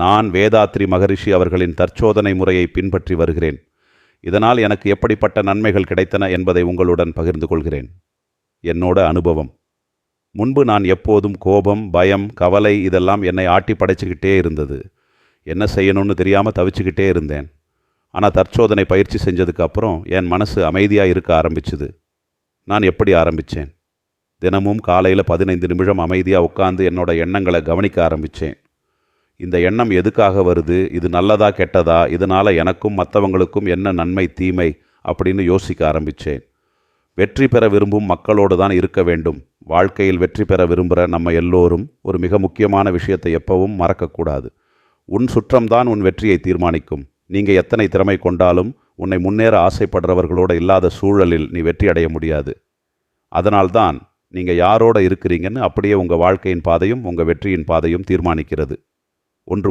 நான் வேதாத்ரி மகரிஷி அவர்களின் தற்சோதனை முறையை பின்பற்றி வருகிறேன். இதனால் எனக்கு எப்படிப்பட்ட நன்மைகள் கிடைத்தன என்பதை உங்களுடன் பகிர்ந்து கொள்கிறேன். என்னோட அனுபவம். முன்பு நான் எப்போதும் கோபம் பயம் கவலை இதெல்லாம் என்னை ஆட்டி படைச்சிக்கிட்டே இருந்தது. என்ன செய்யணும்னு தெரியாமல் தவிச்சுக்கிட்டே இருந்தேன். ஆனால் தற்சோதனை பயிற்சி செஞ்சதுக்கு அப்புறம் என் மனசு அமைதியாக இருக்க ஆரம்பிச்சுது. நான் எப்படி ஆரம்பித்தேன் தினமும் காலையில் பதினைந்து நிமிஷம் அமைதியாக உட்காந்து என்னோட எண்ணங்களை கவனிக்க ஆரம்பித்தேன் இந்த எண்ணம் எதுக்காக வருது? இது நல்லதா கெட்டதா? இதனால் எனக்கும் மற்றவங்களுக்கும் என்ன நன்மை தீமை? அப்படின்னு யோசிக்க ஆரம்பித்தேன் வெற்றி பெற விரும்பும் மக்களோடு தான் இருக்க வேண்டும். வாழ்க்கையில் வெற்றி பெற விரும்புகிற நம்ம எல்லோரும் ஒரு மிக முக்கியமான விஷயத்தை எப்பவும் மறக்கக்கூடாது. உன் சுற்றம்தான் உன் வெற்றியை தீர்மானிக்கும். நீங்கள் எத்தனை திறமை கொண்டாலும் உன்னை முன்னேற ஆசைப்படுறவர்களோட இல்லாத சூழலில் நீ வெற்றி அடைய முடியாது. அதனால்தான் நீங்கள் யாரோட இருக்கிறீங்கன்னு அப்படியே உங்கள் வாழ்க்கையின் பாதையும் உங்கள் வெற்றியின் பாதையும் தீர்மானிக்கிறது. ஒன்று